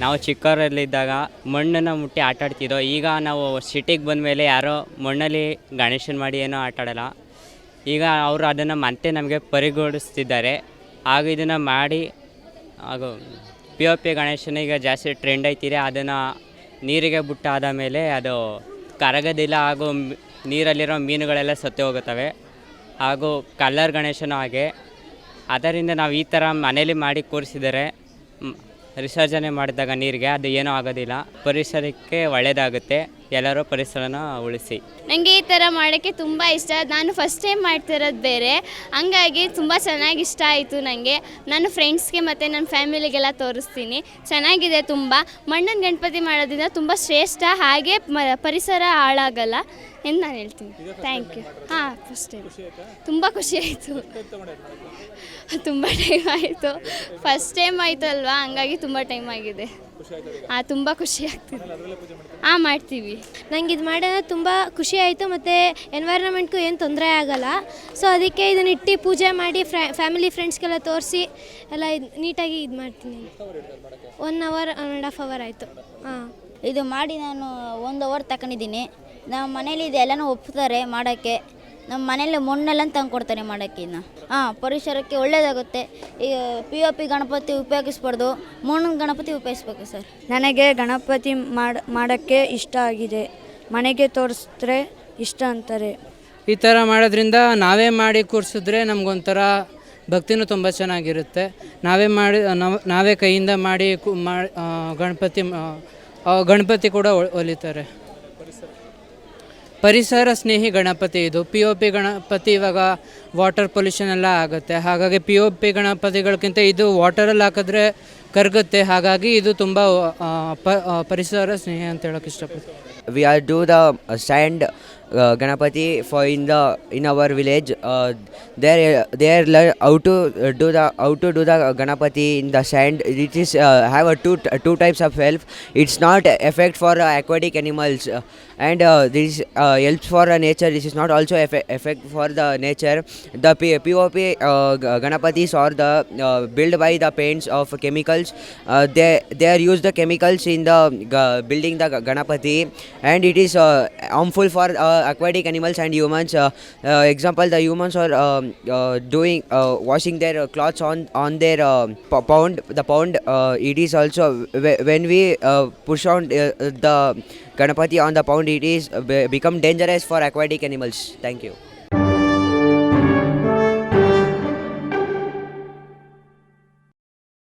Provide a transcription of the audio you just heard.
ನಾವು ಚಿಕ್ಕವರಲ್ಲಿದ್ದಾಗ ಮಣ್ಣನ್ನು ಮುಟ್ಟಿ ಆಟಾಡ್ತಿದ್ದೋ ಈಗ ನಾವು ಸಿಟಿಗೆ ಬಂದ ಮೇಲೆ ಯಾರೋ ಮಣ್ಣಲ್ಲಿ ಗಣೇಶನ ಮಾಡಿ ಏನೋ ಆಟ ಆಡಲ್ಲ. ಈಗ ಅವರು ಅದನ್ನು ಮತ್ತೆ ನಮಗೆ ಪರಿಗಣಿಸ್ತಿದ್ದಾರೆ. ಹಾಗೂ ಇದನ್ನು ಮಾಡಿ ಹಾಗೂ ಪಿ ಒ ಪಿ ಗಣೇಶನ ಈಗ ಜಾಸ್ತಿ ಟ್ರೆಂಡ್ ಐತಿದೆ. ಅದನ್ನು ನೀರಿಗೆ ಬಿಟ್ಟಾದ ಮೇಲೆ ಅದು ಕರಗೋದಿಲ್ಲ ಹಾಗೂ ನೀರಲ್ಲಿರೋ ಮೀನುಗಳೆಲ್ಲ ಸತ್ತು ಹೋಗುತ್ತವೆ. ಹಾಗೂ ಕಲ್ಲರ್ ಗಣೇಶನೂ ಹಾಗೆ. ಅದರಿಂದ ನಾವು ಈ ಥರ ಮನೇಲಿ ಮಾಡಿ ಕೂರಿಸಿದರೆ ವಿಸರ್ಜನೆ ಮಾಡಿದಾಗ ನೀರಿಗೆ ಅದು ಏನೂ ಆಗೋದಿಲ್ಲ. ಪರಿಸರಕ್ಕೆ ಒಳ್ಳೆಯದಾಗುತ್ತೆ ಎಲ್ಲರೂ ಪರಿಸರನ ಉಳಿಸಿ. ನನಗೆ ಈ ಥರ ಮಾಡೋಕ್ಕೆ ತುಂಬ ಇಷ್ಟ. ನಾನು ಫಸ್ಟ್ ಟೈಮ್ ಮಾಡ್ತಿರೋದು ಬೇರೆ. ಹಂಗಾಗಿ ತುಂಬ ಚೆನ್ನಾಗಿ ಇಷ್ಟ ಆಯಿತು ನನಗೆ ನಾನು ಫ್ರೆಂಡ್ಸ್ಗೆ ಮತ್ತು ನನ್ನ ಫ್ಯಾಮಿಲಿಗೆಲ್ಲ ತೋರಿಸ್ತೀನಿ. ಚೆನ್ನಾಗಿದೆ ತುಂಬ. ಮಣ್ಣಿನ ಗಣಪತಿ ಮಾಡೋದ್ರಿಂದ ತುಂಬ ಶ್ರೇಷ್ಠ ಹಾಗೆ ಮ ಪರಿಸರ ಹಾಳಾಗಲ್ಲ ಎಂದು ನಾನು ಹೇಳ್ತೀನಿ. ಥ್ಯಾಂಕ್ ಯು ಹಾಂ ಫಸ್ಟ್ ಟೈಮ್ ತುಂಬ ಖುಷಿ ಆಯಿತು. ತುಂಬ ಟೈಮ್ ಆಯಿತು. ಫಸ್ಟ್ ಟೈಮ್ ಆಯಿತು ಅಲ್ವಾ? ಹಂಗಾಗಿ ತುಂಬ ಟೈಮ್ ಆಗಿದೆ. ತುಂಬ ಖುಷಿ ಆಗ್ತದೆ ಹಾಂ ಮಾಡ್ತೀವಿ. ನಂಗೆ ಇದು ಮಾಡೋದು ತುಂಬ ಖುಷಿ ಆಯಿತು ಮತ್ತು ಎನ್ವೈರ್ನಮೆಂಟ್ಗೂ ಏನು ತೊಂದರೆ ಆಗಲ್ಲ. ಸೊ ಅದಕ್ಕೆ ಇದನ್ನ ಇಟ್ಟು ಪೂಜೆ ಮಾಡಿ ಫ್ರೆ ಫ್ಯಾಮಿಲಿ ಫ್ರೆಂಡ್ಸ್ಗೆಲ್ಲ ತೋರಿಸಿ ಎಲ್ಲ ಇದು ನೀಟಾಗಿ ಇದು ಮಾಡ್ತೀನಿ. One hour one and half hour ಆಯಿತು. ಹಾಂ. ಇದು ಮಾಡಿ ನಾನು ಒಂದು ಅವರ್ ತಗೊಂಡಿದ್ದೀನಿ ನಮ್ಮ ಮನೇಲಿ ಇದೆಲ್ಲನೂ ಒಪ್ತಾರೆ ಮಾಡೋಕ್ಕೆ. ನಮ್ಮ ಮನೇಲಿ ಮಣ್ಣೆಲ್ಲ ತಂದು ಕೊಡ್ತಾರೆ ಮಾಡೋಕ್ಕೆ ಇನ್ನು. ಹಾಂ ಪರಿಸರಕ್ಕೆ ಒಳ್ಳೆಯದಾಗುತ್ತೆ ಈಗ ಪಿ ಒ ಪಿ ಗಣಪತಿ ಉಪಯೋಗಿಸ್ಬಾರ್ದು. ಮಣ್ಣಿನ ಗಣಪತಿ ಉಪಯೋಗಿಸ್ಬೇಕು ಸರ್. ನನಗೆ ಗಣಪತಿ ಮಾಡ ಮಾಡೋಕ್ಕೆ ಇಷ್ಟ ಆಗಿದೆ. ಮನೆಗೆ ತೋರಿಸಿದ್ರೆ ಇಷ್ಟ ಅಂತಾರೆ. ಈ ಥರ ಮಾಡೋದ್ರಿಂದ ನಾವೇ ಮಾಡಿ ಕೂರಿಸಿದ್ರೆ ನಮಗೊಂಥರ ಭಕ್ತಿನೂ ತುಂಬ ಚೆನ್ನಾಗಿರುತ್ತೆ. ನಾವೇ ಮಾಡಿ ನಾವು ನಾವೇ ಕೈಯಿಂದ ಮಾಡಿ ಕು ಮಾಡಿ ಗಣಪತಿ ಗಣಪತಿ ಕೂಡ ಒಲಿತಾರೆ ಒಲಿತಾರೆ. ಪರಿಸರ ಸ್ನೇಹಿ ಗಣಪತಿ ಇದು. ಪಿ ಒ ಪಿ ಗಣಪತಿ ಇವಾಗ ವಾಟರ್ ಪೊಲ್ಯೂಷನ್ ಎಲ್ಲ ಆಗುತ್ತೆ. ಹಾಗಾಗಿ ಪಿ ಒ ಪಿ ಗಣಪತಿಗಳಿಗಿಂತ ಇದು ವಾಟರಲ್ಲಿ ಹಾಕಿದ್ರೆ ಕರಗುತ್ತೆ. ಹಾಗಾಗಿ ಇದು ತುಂಬ ಪರಿಸರ ಸ್ನೇಹಿ ಅಂತ ಹೇಳೋಕೆ ಇಷ್ಟಪಡ್ತೀನಿ. We are do the uh, sand uh, ganapati for in the in our village uh, there there how to uh, do the how to do the ganapati in the sand. It is uh, have a two two types of help. It's not effect for uh, aquatic animals uh, and uh, this uh, helps for uh, nature. This is not also effect, effect for the nature. The P- pop uh, ganapatis or the uh, built by the paints of chemicals. Uh, they they are use the chemicals in the g- building the ganapati and it is uh, harmful for uh, aquatic animals and humans. Uh, example the humans are um, doing washing their clothes on on their uh, p- the pond. it is also when we push on the ganapati on the pound it is become dangerous for aquatic animals. Thank you